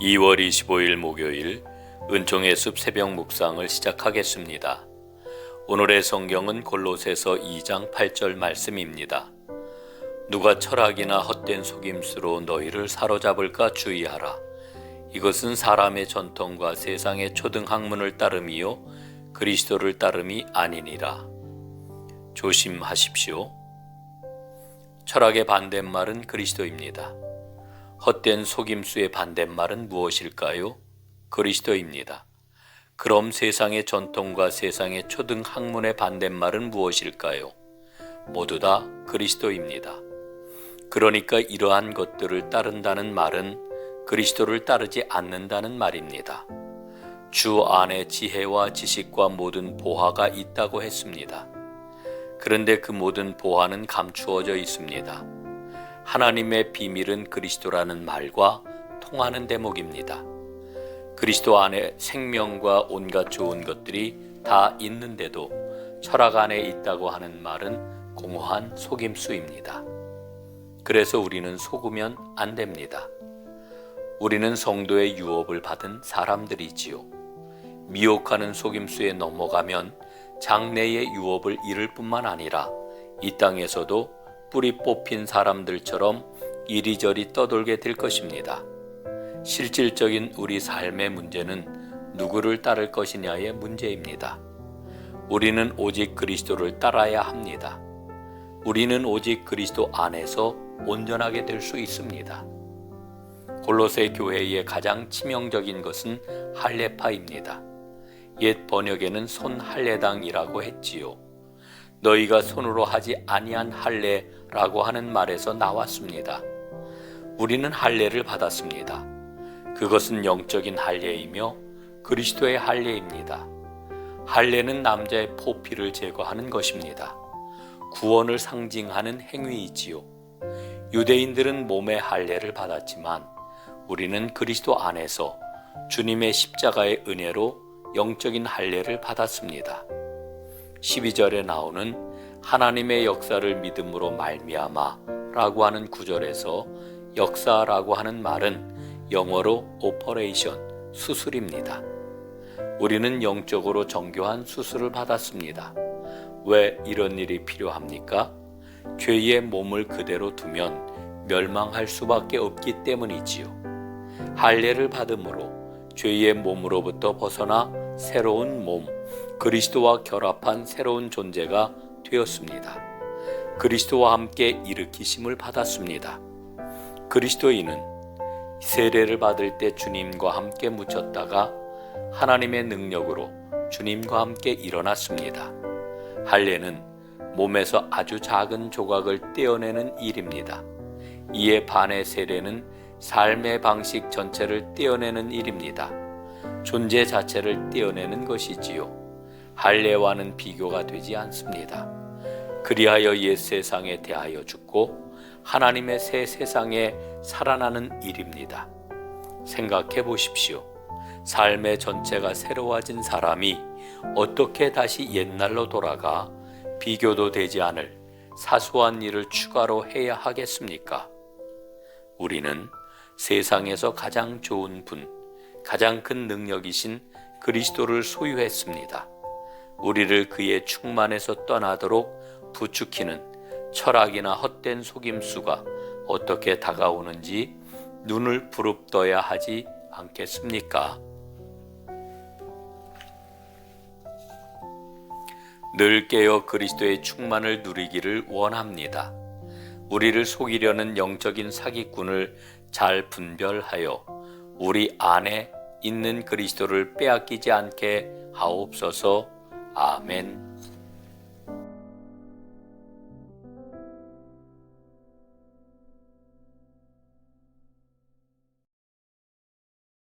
2월 25일 목요일 은총의 숲 새벽 묵상을 시작하겠습니다. 오늘의 성경은 골로새서 2장 8절 말씀입니다. 누가 철학이나 헛된 속임수로 너희를 사로잡을까 주의하라. 이것은 사람의 전통과 세상의 초등 학문을 따름이요 그리스도를 따름이 아니니라. 조심하십시오. 철학의 반대말은 그리스도입니다. 헛된 속임수의 반대말은 무엇일까요? 그리스도입니다. 그럼 세상의 전통과 세상의 초등 학문의 반대말은 무엇일까요? 모두 다 그리스도입니다. 그러니까 이러한 것들을 따른다는 말은 그리스도를 따르지 않는다는 말입니다. 주 안에 지혜와 지식과 모든 보화가 있다고 했습니다. 그런데 그 모든 보화는 감추어져 있습니다. 하나님의 비밀은 그리스도라는 말과 통하는 대목입니다. 그리스도 안에 생명과 온갖 좋은 것들이 다 있는데도 철학 안에 있다고 하는 말은 공허한 속임수입니다. 그래서 우리는 속으면 안 됩니다. 우리는 성도의 유업을 받은 사람들이지요. 미혹하는 속임수에 넘어가면 장래의 유업을 잃을 뿐만 아니라 이 땅에서도 뿌리 뽑힌 사람들처럼 이리저리 떠돌게 될 것입니다. 실질적인 우리 삶의 문제는 누구를 따를 것이냐의 문제입니다. 우리는 오직 그리스도를 따라야 합니다. 우리는 오직 그리스도 안에서 온전하게 될 수 있습니다. 골로새 교회의 가장 치명적인 것은 할례파입니다. 옛 번역에는 손 할례당이라고 했지요. 너희가 손으로 하지 아니한 할례 라고 하는 말에서 나왔습니다. 우리는 할례를 받았습니다. 그것은 영적인 할례이며 그리스도의 할례입니다. 할례는 남자의 포피를 제거하는 것입니다. 구원을 상징하는 행위이지요. 유대인들은 몸의 할례를 받았지만 우리는 그리스도 안에서 주님의 십자가의 은혜로 영적인 할례를 받았습니다. 12절에 나오는 하나님의 역사를 믿음으로 말미암아라고 하는 구절에서 역사라고 하는 말은 영어로 오퍼레이션 수술입니다. 우리는 영적으로 정교한 수술을 받았습니다. 왜 이런 일이 필요합니까? 죄의 몸을 그대로 두면 멸망할 수밖에 없기 때문이지요. 할례를 받음으로 죄의 몸으로부터 벗어나 새로운 몸, 그리스도와 결합한 새로운 존재가 되었습니다. 그리스도와 함께 일으키심을 받았습니다. 그리스도인은 세례를 받을 때 주님과 함께 묻혔다가 하나님의 능력으로 주님과 함께 일어났습니다. 할례는 몸에서 아주 작은 조각을 떼어내는 일입니다. 이에 반의 세례는 삶의 방식 전체를 떼어내는 일입니다. 존재 자체를 떼어내는 것이지요. 할례와는 비교가 되지 않습니다. 그리하여 옛 세상에 대하여 죽고 하나님의 새 세상에 살아나는 일입니다. 생각해 보십시오. 삶의 전체가 새로워진 사람이 어떻게 다시 옛날로 돌아가 비교도 되지 않을 사소한 일을 추가로 해야 하겠습니까? 우리는 세상에서 가장 좋은 분, 가장 큰 능력이신 그리스도를 소유했습니다. 우리를 그의 충만에서 떠나도록 부추기는 철학이나 헛된 속임수가 어떻게 다가오는지 눈을 부릅떠야 하지 않겠습니까? 늘 깨어 그리스도의 충만을 누리기를 원합니다. 우리를 속이려는 영적인 사기꾼을 잘 분별하여 우리 안에 있는 그리스도를 빼앗기지 않게 하옵소서. 아멘.